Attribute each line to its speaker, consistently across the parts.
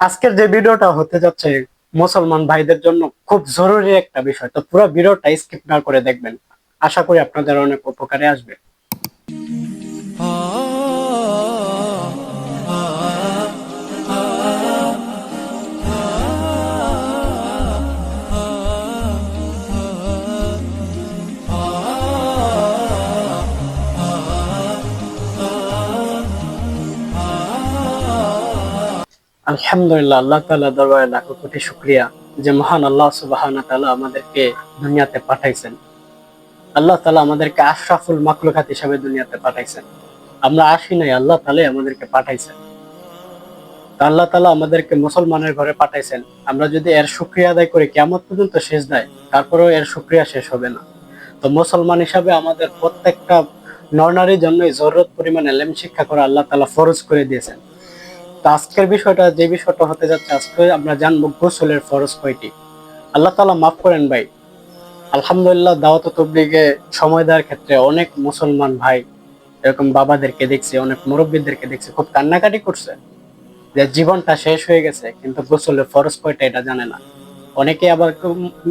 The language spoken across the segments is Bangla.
Speaker 1: আজকের যে ভিডিওটা হতে যাচ্ছে মুসলমান ভাইদের জন্য খুব জরুরি একটা বিষয়। তো পুরো ভিডিওটা স্কিপ না করে দেখবেন। আশা করি আপনাদের অনেক উপকারে আসবে। আলহামদুলিল্লাহ, আল্লাহ তাআলা দরবারে লাখো কোটি শুকরিয়া যে মহান আল্লাহ সুবহানাহু ওয়া তাআলা আমাদেরকে দুনিয়াতে পাঠাইছেন। আল্লাহ তাআলা আমাদেরকে আশরাফুল মাখলুকাত হিসাবে দুনিয়াতে পাঠাইছেন। আমরা আসি নাই, আল্লাহ তাআলাই আমাদেরকে পাঠাইছেন। আল্লাহ তাআলা আমাদেরকে মুসলমানের ঘরে পাঠাইছেন। আমরা যদি এর শুকরিয়া আদায় করি কেমন পর্যন্ত শেষ দেয় তারপরেও এর শুকরিয়া শেষ হবে না। তো মুসলমান হিসাবে আমাদের প্রত্যেকটা নরনারীর জন্যই জরুরত পরিমাণে এলেম শিক্ষা করা আল্লাহ তালা ফরজ করে দিয়েছেন। তো আজকের বিষয়টা যে বিষয়টা হতে যাচ্ছে, আজকে আমরা জানব গোসলের ফরজ কয়টি। আল্লাহ তালা মাফ করেন ভাই। আলহামদুলিল্লাহ দাওয়াত তবলিগে সময় দেওয়ার ক্ষেত্রে অনেক মুসলমান ভাই, এরকম বাবাদেরকে দেখছি, অনেক মুরব্বীদেরকে দেখছি, খুব কান্নাকাটি করছে যে জীবনটা শেষ হয়ে গেছে, কিন্তু গোসলের ফরজ কয়টা এটা জানে না। অনেকে আবার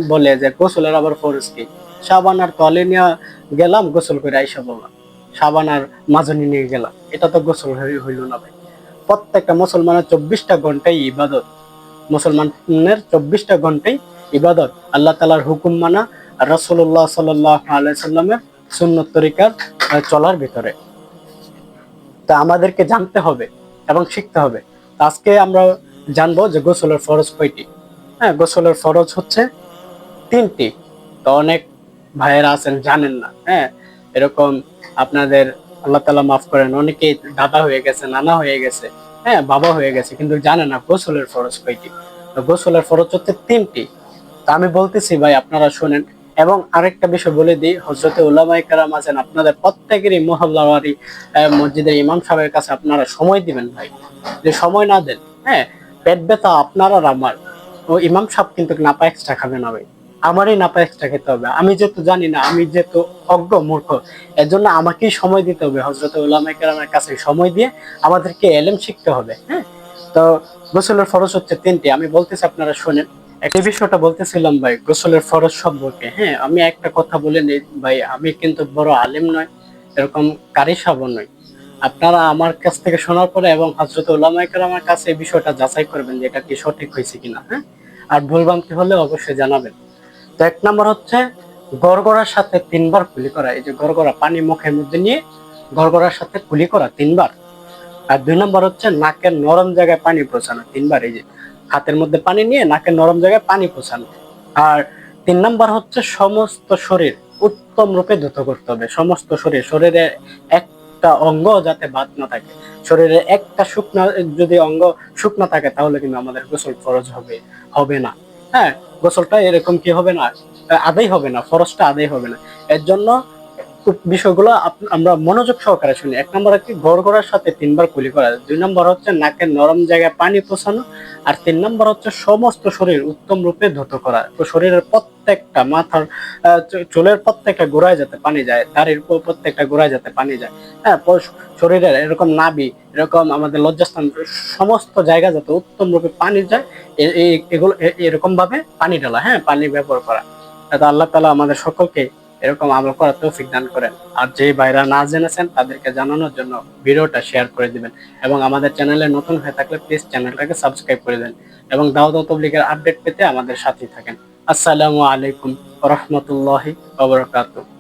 Speaker 1: বলে যে গোসলের আবার ফরজ কি? সাবান আর তলে নিয়ে গেলাম, গোসল করে আইসা বললাম। সাবান আর মাজনি নিয়ে গেলাম। এটা তো গোসল হই- হইল না ভাই। প্রত্যেকটা মুসলমানের চব্বিশটা ঘন্টাই ইবাদত। মুসলমানের চব্বিশটা ঘন্টাই ইবাদত। আল্লাহ তালার হুকুম মানা রসুল্লাহ সাল্লাহ আলাইসাল্লামের তরিকার চলার ভিতরে। তা আমাদেরকে জানতে হবে এবং শিখতে হবে। আজকে আমরা জানব যে গোসলের ফরজ কয়টি। হ্যাঁ গোসলের ফরজ হচ্ছে তিনটি। তো অনেক ভাইয়েরা আছেন, জানেন না। হ্যাঁ এরকম আপনাদের আল্লাহ তালা মাফ করেন। অনেকেই দাদা হয়ে গেছে, নানা হয়ে গেছে হ্যাঁ বাবা হয়ে গেছে, কিন্তু জানে না গোসলের ফরজ কয়টি। গোসলের ফরজ হচ্ছে তিনটি। তা আমি বলতেছি ভাই, আপনারা শুনেন। এবং আরেকটা বিষয় বলে দিই হজরতে উলামাই কারাম আছেন, আপনাদের প্রত্যেকেরই মহল্লাওয়ারি মসজিদের ইমাম সাহেবের কাছে আপনারা সময় দিবেন ভাই। যে সময় না দেন হ্যাঁ পেট ব্যথা আপনার আর আমার। ও ইমাম সাহেব কিন্তু নাপা এক্সট্রা খাবে না ভাই। আমারই নাপা এক্সট্রা খেতে হবে। আমি যেহেতু জানি না, আমি যেহেতু অজ্ঞ মূর্খ এর জন্য আমাকেই সময় দিতে হবে। হজরত উলামাই কারামের কাছে সময় দিয়ে আমাদেরকে এলেম শিখতে হবে হ্যাঁ? তো গোসলের ফরজ হচ্ছে তিনটি। আমি বলতেছি, আপনারা শোনেন। এই বিষয়টা বলতেছিলাম ভাই, গোসলের ফরজ সম্পর্কে হ্যাঁ? আমি একটা কথা বলে নিই ভাই, আমি কিন্তু বড় আলেম নয় এরকম কারি সাবন নয় আপনারা আমার কাছ থেকে শোনার পরে এবং হজরত উলামাইকার আমার কাছে এই বিষয়টা যাচাই করবেন যে এটা কি সঠিক হয়েছে কিনা হ্যাঁ? আর ভুলভ্রান্তি হলে অবশ্যই জানাবেন। তো এক নম্বর হচ্ছে গড়গড়ার সাথে তিনবার কুলি করা। এই যে গড়গড়া, পানি মুখের মধ্যে নিয়ে গড়গড়ার সাথে কুলি করা তিনবার। আর দুই নম্বর হচ্ছে নাকের নরম জায়গায় পানি পৌঁছানো তিনবার। এই যে হাতের মধ্যে পানি নিয়ে নাকের নরম জায়গায় পানি পৌঁছানো। আর তিন নম্বর হচ্ছে সমস্ত শরীর উত্তম রূপে ধুত করতে হবে। সমস্ত শরীর, শরীরে একটা অঙ্গ যাতে বাদ না থাকে। শরীরে একটা শুকনা, যদি অঙ্গ শুকনা থাকে তাহলে কিন্তু আমাদের গোসল ফরজ হবে হবে না। হ্যাঁ? গোসলটা এরকম কি হবে না? আদায় হবে না ফরসটা আদায় হবে না। এর জন্য বিষয়গুলো আমরা মনোযোগ সহকারে শুনি। এক নম্বর হচ্ছে গড় গড়ার সাথে তিনবার কুলি করা। দুই নম্বর হচ্ছে নাকের নরম জায়গায় পানি পৌঁছানো। আর তিন নম্বর হচ্ছে সমস্ত শরীর উত্তম রূপে ধুত করা। তো শরীরের প্রত্যেকটা মাথার চুলের প্রত্যেকটা গোড়ায় যাতে পানি যায়, দাড়ির প্রত্যেকটা গোড়ায় যাতে পানি যায়। হ্যাঁ শরীরের এরকম নাবি এরকম আমাদের লজ্জাস্থান, সমস্ত জায়গা যাতে উত্তম রূপে পানি যায় এগুলো এরকম ভাবে পানি ঢালা। হ্যাঁ পানি ব্যবহার করা। আল্লাহ তালা আমাদের সকলকে এরকম আমল করার তৌফিক দান করেন। আর যে ভাইরা না জেনেছেন, তাদেরকে জানানোর জন্য ভিডিওটা শেয়ার করে দিবেন। এবং আমাদের চ্যানেলে নতুন হয়ে থাকলে প্লিজ চ্যানেলটাকে সাবস্ক্রাইব করে দেন এবং দাওয়াত তবলিগের আপডেট পেতে আমাদের সাথেই থাকেন। আসসালামু আলাইকুম রহমতুল্লাহি ওবরাকাতুহ